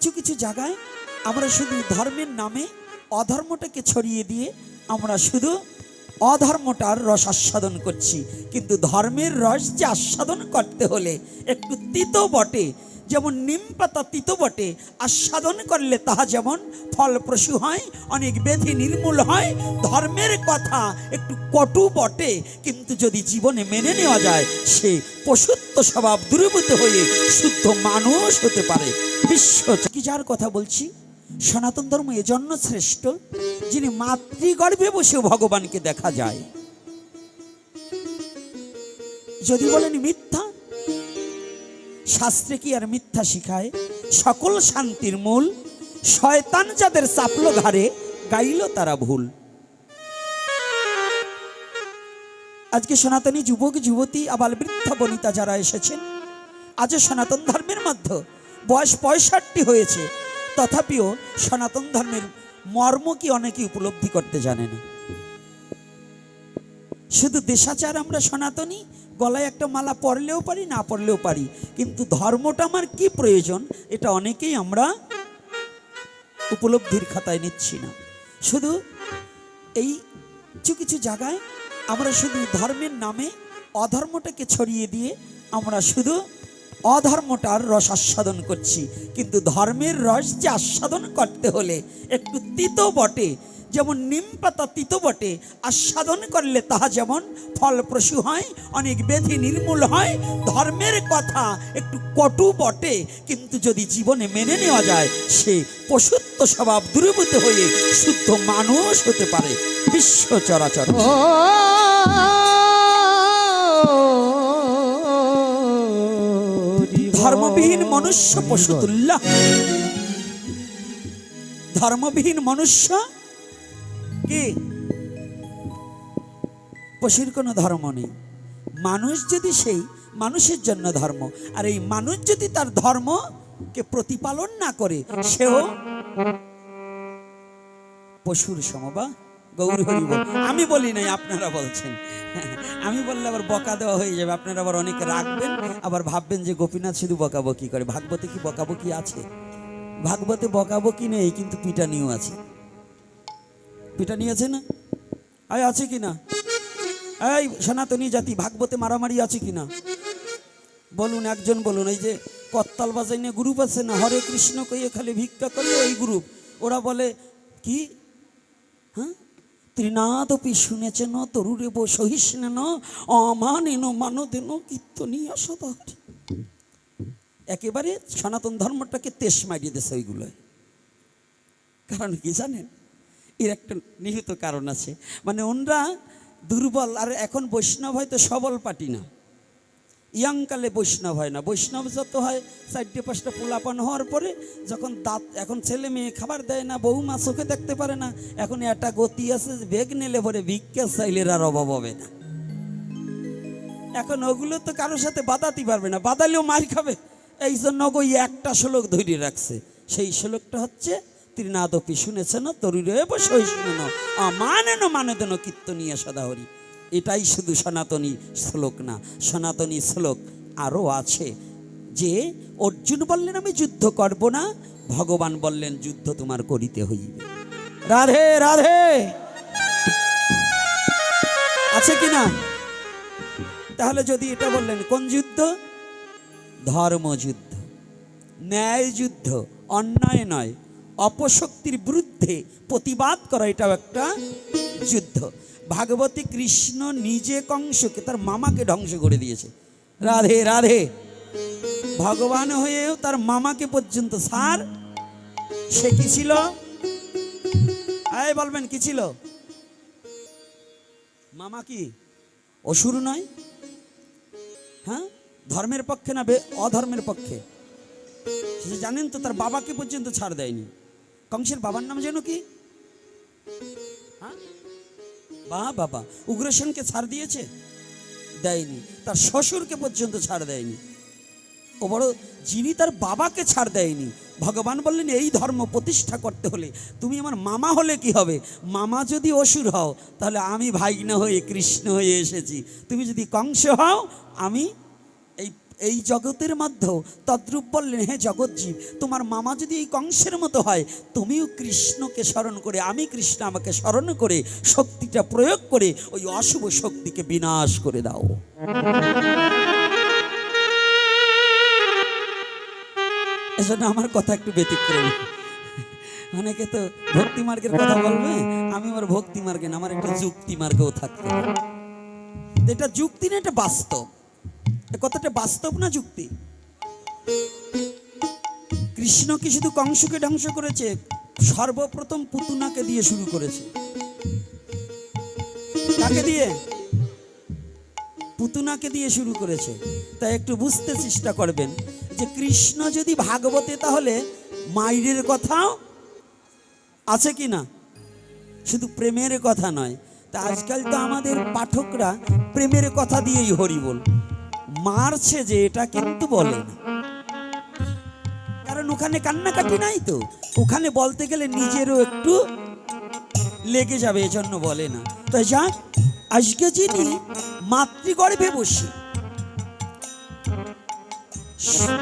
কিছু কিছু জায়গায় আমরা শুধু ধর্মের নামে অধর্মটাকে ছড়িয়ে দিয়ে আমরা শুধু অধর্মটার রস আস্বাদন করছি। কিন্তু ধর্মের রস যে আস্বাদন করতে হলে একটু তিতো বটে। যেমন নিম পাতা তিতো বটে, আস্বাদন করলে তাহা যেমন ফলপ্রসূ হয়, অনেক ব্যাধি নির্মূল হয়। ধর্মের কথা একটু কটু বটে, কিন্তু যদি জীবনে মেনে নেওয়া যায়, সে পশুত্ব স্বভাব দূরীভূত হয়ে শুদ্ধ মানুষ হতে পারে। বিশ্ব কি যার কথা বলছি? সনাতন ধর্ম এজন্য শ্রেষ্ঠ, যিনি মাতৃগর্ভে বসে ভগবানকে দেখা যায়। যদি বলেন মিথ্যা শাস্ত্রে কি আর মিথ্যা শিখায়? সকল শান্তির মূল, শয়তান যাদের চাপল ঘাড়ে, গাইল তারা ভুল। আজকে সনাতনী যুবক, যুবতী আবার বৃদ্ধা, বনিতা যারা এসেছেন, আজও সনাতন ধর্মের মধ্যে বয়স পঁয়ষট্টি হয়েছে, তথাপিও সনাতন ধর্মের মর্ম কি অনেকে উপলব্ধি করতে জানে না। শুধু দেশাচার আমরা সনাতনী গলায় একটা মালা পরলেও পারি, না পরলেও পারি। কিন্তু ধর্মটা আমার কি প্রয়োজন, এটা অনেকেই আমরা উপলব্ধির খাতায় নিচ্ছি না। শুধু এই কিছু কিছু জায়গায় আমরা শুধু ধর্মের নামে অধর্মটাকে ছড়িয়ে দিয়ে আমরা শুধু অধর্মটার রস আস্বাদন করছি। কিন্তু ধর্মের রস যে আস্বাদন করতে হলে একটু তিতো বটে। যেমন নিম পাতা তিতো বটে আস্বাদন করলে তাহা যেমন ফলপ্রসূ হয় অনেক ব্যাধি নির্মূল হয়। ধর্মের কথা একটু কটু বটে কিন্তু যদি জীবনে মেনে নেওয়া যায় সে পশুত্ব স্বভাব দূরীভূত হয়ে শুদ্ধ মানুষ হতে পারে। বিশ্ব চরাচর। ধর্মবিহীন মনুষ্য পশু তুল্য ধর্মবিহীন মনুষ্য কি? পশুর কোনো ধর্ম নেই। মানুষ যদি সেই, মানুষের জন্য ধর্ম। আর এই মানুষ যদি তার ধর্মকে প্রতিপালন না করে, সেও পশুর সমবা গৌর হরি আমি বলি নাই, আপনারা বলছেন। আমি বললে আবার বকা দেওয়া হয়ে যাবে। আপনারা আবার অনেকে রাখবেন আবার ভাববেন যে গোপীনাথ শুধু বকাবকি করে। ভাগবতে কি বকাবকি আছে? ভাগবতে বকাবকি নেই, কিন্তু পিটানিও আছে। পিটানি আছে না? আয়, আছে কি না? এই সনাতনী জাতি, ভাগবতে মারামারি আছে কি না? বলুন, একজন বলুন, এই যে কত্তাল বাজাই নিয়ে গ্রুপ আছে না? হরে কৃষ্ণ কইয়ে খালি ভিক্ষা করে ওই গ্রুপ। ওরা বলে, কি? হ্যাঁ? ত্রিনাদপি শুনেছেন তরুরে বো সহিষ্ণেন অমানেন মানদেন কীর্তনীয় সদা একেবারে সনাতন ধর্মটাকে তেস মারিয়ে দিয়েছে ওইগুলোয়। কারণ কি জানেন? এর একটা নিহিত কারণ আছে। মানে ওনরা দুর্বল, আর এখন বৈষ্ণব হয়তো সবল পাটি না। ইয়াংকালে বৈষ্ণব হয় না। বৈষ্ণব যত হয়, চারটে পাঁচটা পোলাপান হওয়ার পরে যখন দাঁত, এখন ছেলে মেয়ে খাবার দেয় না বহু মা চোখে দেখতে পারে না, এখন একটা গতি আছে বেগ নিলে পরে ভিক্ষা চাইলে আর অভাব হবে না। এখন ওগুলো তো কারোর সাথে বাদাতে পারবে না। বাদালেও মার খাবে। এই জন্য ওই একটা শ্লোক ধরে রাখছে। সেই শ্লোকটা হচ্ছে ত্রিনাদপি তরুরে বসই শুনেন আমানেন মানেদেন কীর্তনীয় সদাহরি। এটাই শুধু সনাতনী শ্লোক না, সনাতনী শ্লোক আরও আছে যে, অর্জুন বললেন, আমি যুদ্ধ করব না, ভগবান বললেন, যুদ্ধ তোমার করিতে হইবে। রাধে রাধে! আছে কি না? তাহলে যদি এটা বললেন, কোন যুদ্ধ? ধর্মযুদ্ধ। ন্যায় যুদ্ধ অন্যায় নয় অপশক্তির বিরুদ্ধে প্রতিবাদ করা, এটাও একটা যুদ্ধ। ভাগবতী কৃষ্ণ নিজে কংসকে, তার মামাকে ধ্বংস করে দিয়েছে। রাধে রাধে। ভগবান হয়েও তার মামাকে পর্যন্ত সার সে কি ছিল? বলবেন, কি ছিল? মামা কি? অসুর নয়? হ্যাঁ? ধর্মের পক্ষে না অধর্মের পক্ষে? জানেন তো, তার বাবাকে পর্যন্ত ছাড় দেয়নি। কংসের বাবার নাম যেন কি? হ্যাঁ? বা বাবা উগ্রসেনকে ছাড় দিয়েছে? দেয়নি। তার শ্বশুরকে পর্যন্ত ছাড় দেয়নি। ও বড়, যিনি তার বাবাকে ছাড় দেয়নি। ভগবান বললেন, এই ধর্ম প্রতিষ্ঠা করতে হলে তুমি আমার মামা হলে কি হবে? মামা যদি অসুর হও, তাহলে আমি ভাইনা হয়ে কৃষ্ণ হয়ে এসেছি। তুমি যদি কংস হও, আমি এই জগতের মধ্যেও তদ্রূপ বললেন, হে জগৎজীব, তোমার মামা যদি এই কংসের মতো হয়, তুমিও কৃষ্ণকে স্মরণ করে, আমি কৃষ্ণ আমাকে স্মরণ করে, শক্তিটা প্রয়োগ করে, ওই অশুভ শক্তিকে বিনাশ করে দাও। এজন্য আমার কথা একটু ব্যতিক্রম। অনেকে তো ভক্তি মার্গের কথা বলবে, আমি আমার ভক্তি মার্গে না, আমার একটা যুক্তি মার্গেও থাকতে এটা যুক্তি না, এটা বাস্তব। কথাটা বাস্তব না যুক্তি? কৃষ্ণ কি শুধু কংসকে ধ্বংস করেছে? সর্বপ্রথম পুতুনাকে দিয়ে শুরু করেছে। কাকে দিয়ে? পুতুনাকে দিয়ে শুরু করেছে। তাই একটু বুঝতে চেষ্টা করবেন যে কৃষ্ণ যদি ভাগবতে তাহলে মায়ের কথাও আছে কি না? শুধু প্রেমের কথা নয়। তা আজকাল তো আমাদের পাঠকরা প্রেমের কথা দিয়েই হরি বল মারছে যে এটা কিন্তু বলে না। কারণ ওখানে কান্নাকাটি নাই তো। ওখানে বলতে গেলে নিজেরও একটু লেগে যাবে, এজন্য বলে না। তাই যাক, আজকে যিনি মাতৃগর্ভে বসে,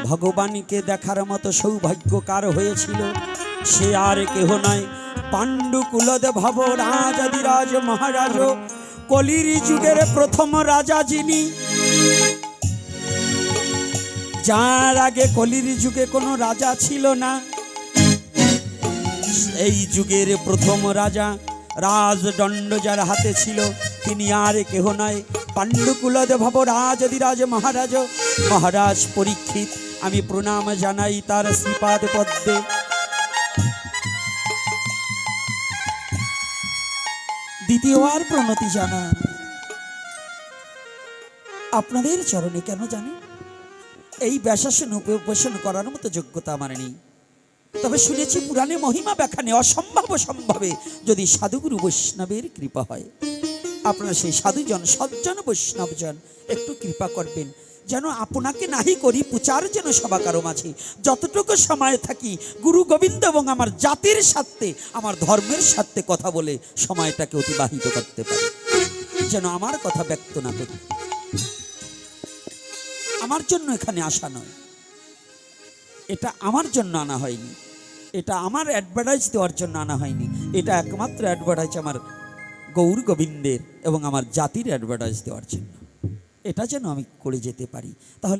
ভগবানকে দেখার মতো সৌভাগ্য কার হয়েছিল? সে আর কেহ নয় পাণ্ডু কুলদ ভব রাজাদিরাজ মহারাজ, কলির যুগের প্রথম রাজা যিনি যার আগে কলির যুগে কোনো রাজা ছিল না এই যুগের প্রথম রাজা রাজদণ্ড যার হাতে ছিল, তিনি আর কেহ নয়। পাণ্ডুকুলদ ভব রাজাদিরাজ মহারাজ মহারাজ পরীক্ষিত, আমি প্রণাম জানাই তার শ্রীপাদ পদ্মে। দ্বিতীয়বার প্রণতি জানান। আপনাদের চরণে কেন জানেন এই ব্যাসাসন উপবেশন করার মতো যোগ্যতা আমার নেই। তবে শুনেছি পুরাণে মহিমা ব্যাখ্যানে অসম্ভব সম্ভবে যদি সাধুগুরু বৈষ্ণবের কৃপা হয়। আপনারা সেই সাধুজন, সজ্জন বৈষ্ণবজন, একটু কৃপা করবেন। যেন আপনাকে নাহি করি প্রচার যেন সবা কারও মাঝে যতটুকু সময় থাকি, গুরু গোবিন্দ এবং আমার জাতির সাথে আমার ধর্মের সাথে কথা বলে সময়টাকে অতিবাহিত করতে পারি। যেন আমার কথা ব্যক্ত না করি। আমার জন্য এখানে আসা নয়। এটা আমার জন্য আনা হয়নি। এটা আমার অ্যাডভার্টাইজ দেওয়ার জন্য আনা হয়নি। এটা একমাত্র অ্যাডভার্টাইজ আমার গৌর গোবিন্দের এবং আমার জাতির অ্যাডভার্টাইজ দেওয়ার জন্য। এটা যেন আমি করে যেতে পারি। তাহলে